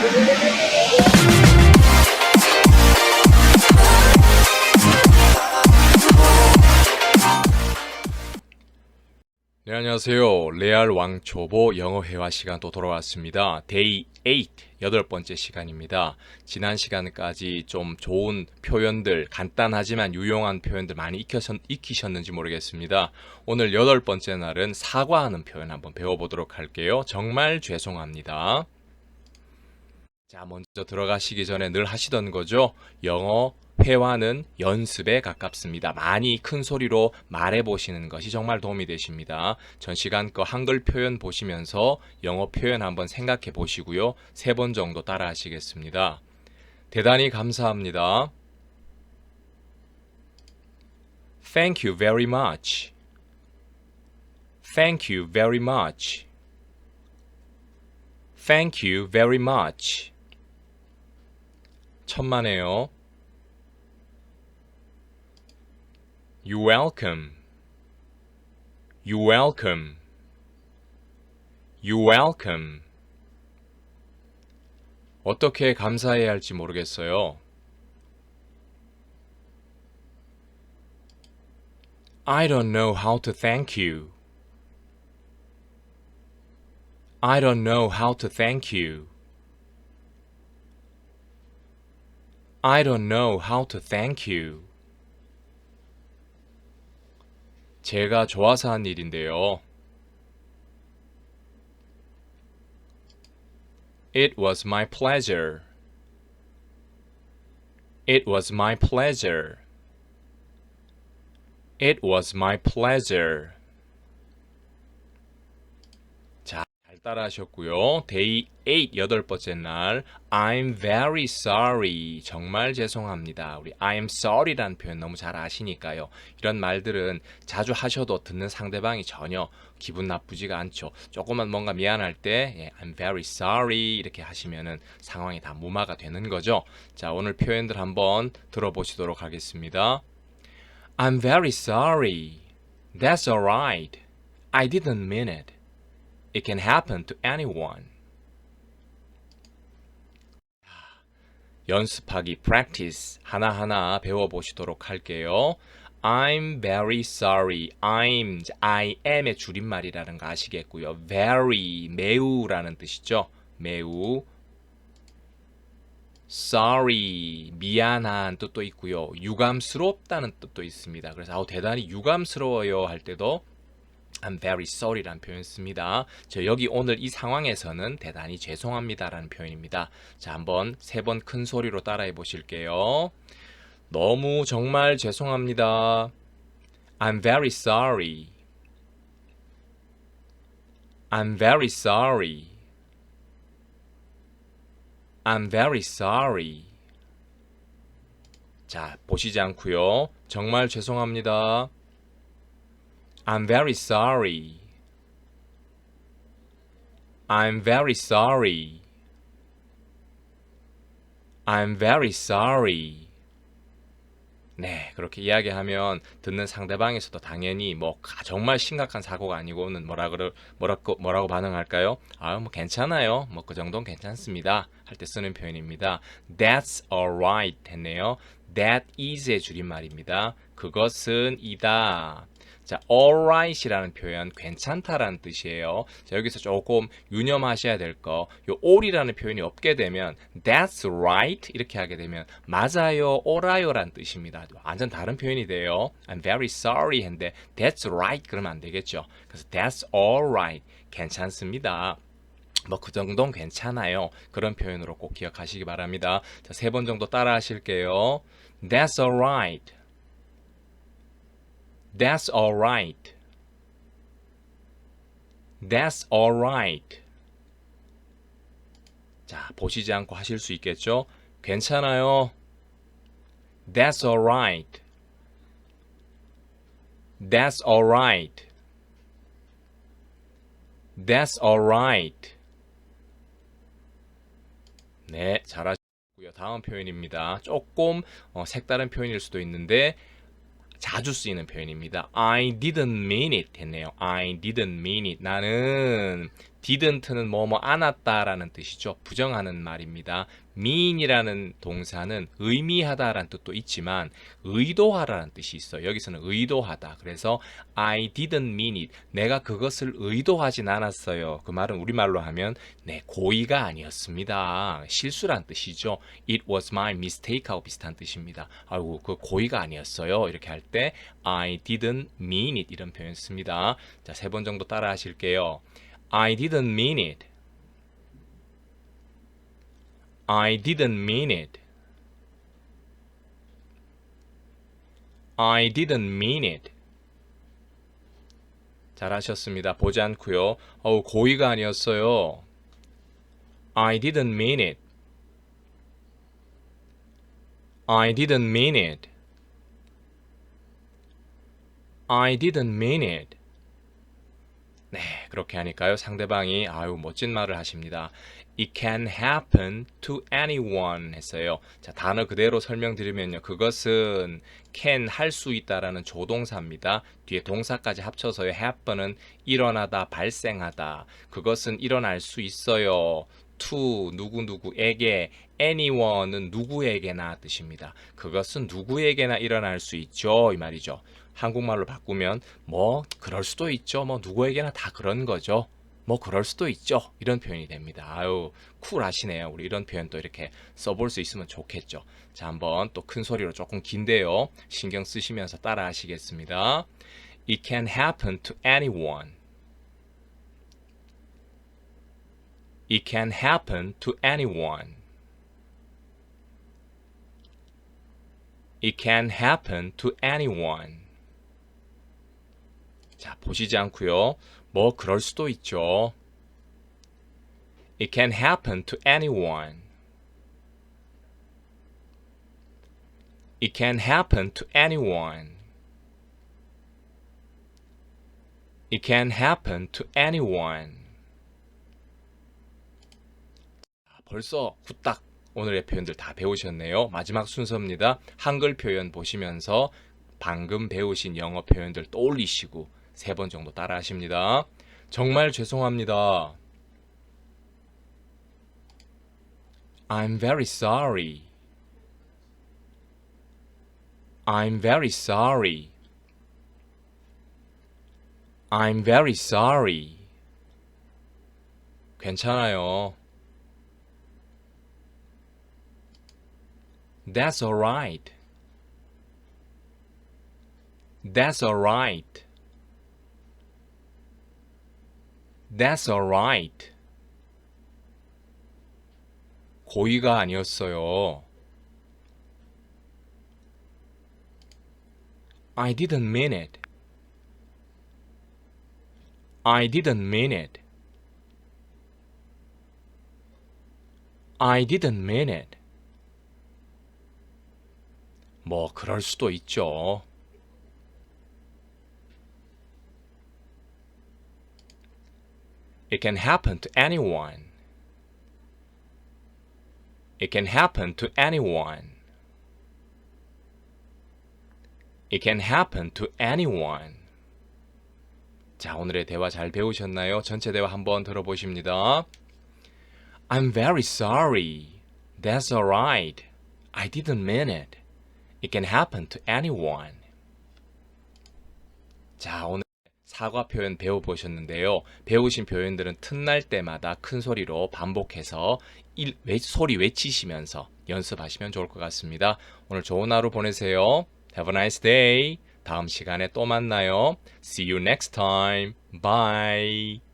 네, 안녕하세요. 레알 왕초보 영어 회화 시간 또 돌아왔습니다. 데이 8, 여덟 번째 시간입니다. 지난 시간까지 좀 좋은 표현들, 간단하지만 유용한 표현들 많이 익혀서, 익히셨 는지 모르겠습니다. 오늘 여덟 번째 날은 사과하는 표현 한번 배워보도록 할게요. 정말 죄송합니다. 자, 먼저 들어가시기 전에 늘 하시던 거죠. 영어 회화는 연습에 가깝습니다. 많이 큰 소리로 말해 보시는 것이 정말 도움이 되십니다. 전 시간 거 한글 표현 보시면서 영어 표현 한번 생각해 보시고요. 세 번 정도 따라 하시겠습니다. 대단히 감사합니다. Thank you very much. Thank you very much. Thank you very much. 천만에요. You're welcome. You're welcome. You're welcome. 어떻게 감사해야 할지 모르겠어요. I don't know how to thank you. I don't know how to thank you. I don't know how to thank you. 제가 좋아서 한 일인데요. It was my pleasure. It was my pleasure. It was my pleasure. 따라 하셨고요. 데이 8 여덟 번째 날 I'm very sorry. 정말 죄송합니다. 우리 I'm sorry라는 표현 너무 잘 아시니까요. 이런 말들은 자주 하셔도 듣는 상대방이 전혀 기분 나쁘지가 않죠. 조금만 뭔가 미안할 때 예, I'm very sorry 이렇게 하시면은 상황이 다 무마가 되는 거죠. 자, 오늘 표현들 한번 들어보시도록 하겠습니다. I'm very sorry. That's alright. I didn't mean it. It can happen to anyone. 연습하기 practice 하나하나 배워보시도록 할게요. I'm very sorry. I'm, I am의 줄임말이라는 거 아시겠고요. very, 매우라는 뜻이죠. 매우. sorry, 미안한 뜻도 있고요. 유감스럽다는 뜻도 있습니다. 그래서 아우 대단히 유감스러워요 할 때도 I'm very sorry라는 표현 씁니다. 저 여기 오늘 이 상황에서는 대단히 죄송합니다라는 표현입니다. 자, 한번 세 번 큰 소리로 따라해 보실게요. 너무 정말 죄송합니다. I'm very sorry. I'm very sorry. I'm very sorry. 자, 보시지 않고요. 정말 죄송합니다. I'm very sorry. I'm very sorry. I'm very sorry. 네, 그렇게 이야기하면 듣는 상대방에서도 당연히 뭐 가- 정말 심각한 사고가 아니고는 뭐라 그러 뭐라고 뭐라고 반응할까요? 아, 뭐 괜찮아요. 뭐 그 정도는 괜찮습니다. 할 때 쓰는 표현입니다. That's alright 했네요. That is의 줄임말입니다. 그것은 이다. 자, alright이라는 표현 괜찮다라는 뜻이에요. 자, 여기서 조금 유념하셔야 될 거, 요 all이라는 표현이 없게 되면 that's right 이렇게 하게 되면 맞아요, 옳아요라는 뜻입니다. 완전 다른 표현이 돼요. I'm very sorry 했는데 that's right 그러면 안 되겠죠. 그래서 that's alright 괜찮습니다. 뭐그 정도는 괜찮아요. 그런 표현으로 꼭 기억하시기 바랍니다. 자, 세 번 정도 따라 하실게요. That's alright. That's alright. That's alright. 자, 보시지 않고 하실 수 있겠죠? 괜찮아요. That's alright. That's alright. That's alright. 네, 잘하셨고요. 다음 표현입니다. 조금 어, 색다른 표현일 수도 있는데 자주 쓰이는 표현입니다. I didn't mean it 했네요. I didn't mean it. 나는 didn't는 뭐뭐 안 왔다라는 뜻이죠. 부정하는 말입니다. mean이라는 동사는 의미하다라는 뜻도 있지만 의도하라는 뜻이 있어요. 여기서는 의도하다. 그래서 I didn't mean it. 내가 그것을 의도하진 않았어요. 그 말은 우리말로 하면 내 고의가 아니었습니다. 실수란 뜻이죠. It was my mistake하고 비슷한 뜻입니다. 아이고 그 고의가 아니었어요. 이렇게 할 때 I didn't mean it 이런 표현 씁니다. 자, 세 번 정도 따라 하실게요. I didn't mean it. I didn't mean it. I didn't mean it. 잘하셨습니다. 보지 않고요. 어우, 고의가 아니었어요. I didn't mean it. I didn't mean it. I didn't mean it. 네, 그렇게 하니까요. 상대방이 아유 멋진 말을 하십니다. It can happen to anyone 했어요. 자, 단어 그대로 설명드리면요. 그것은 can 할 수 있다라는 조동사입니다. 뒤에 동사까지 합쳐서요. happen은 일어나다, 발생하다. 그것은 일어날 수 있어요. To 누구누구에게 anyone은 누구에게나 뜻입니다. 그것은 누구에게나 일어날 수 있죠. 이 말이죠. 한국말로 바꾸면 뭐 그럴 수도 있죠. 뭐 누구에게나 다 그런 거죠. 뭐 그럴 수도 있죠. 이런 표현이 됩니다. 아유 쿨하시네요. 우리 이런 표현 또 이렇게 써볼 수 있으면 좋겠죠. 자 한번 또 큰 소리로 조금 긴데요. 신경 쓰시면서 따라 하시겠습니다. It can happen to anyone. It can happen to anyone. It can happen to anyone. 자, 보시지 않고요. 뭐 그럴 수도 있죠. It can happen to anyone. It can happen to anyone. It can happen to anyone. 벌써 후딱 오늘의 표현들 다 배우셨네요. 마지막 순서입니다. 한글 표현 보시면서 방금 배우신 영어 표현들 떠올리시고 세 번 정도 따라 하십니다. 정말 죄송합니다. I'm very sorry. I'm very sorry. I'm very sorry. 괜찮아요. That's alright. That's alright. That's alright. 고의가 아니었어요. I didn't mean it. I didn't mean it. I didn't mean it. 뭐 그럴 수도 있죠. It can happen to anyone. It can happen to anyone. It can happen to anyone. 자, 오늘의 대화 잘 배우셨나요? 전체 대화 한번 들어보십니다. I'm very sorry. That's alright. I didn't mean it. It can happen to anyone. 자, 오늘 사과 표현 배워보셨는데요. 배우신 표현들은 틈날 때마다 큰 소리로 반복해서 일, 외, 소리 외치시면서 연습하시면 좋을 것 같습니다. 오늘 좋은 하루 보내세요. Have a nice day. 다음 시간에 또 만나요. See you next time. Bye.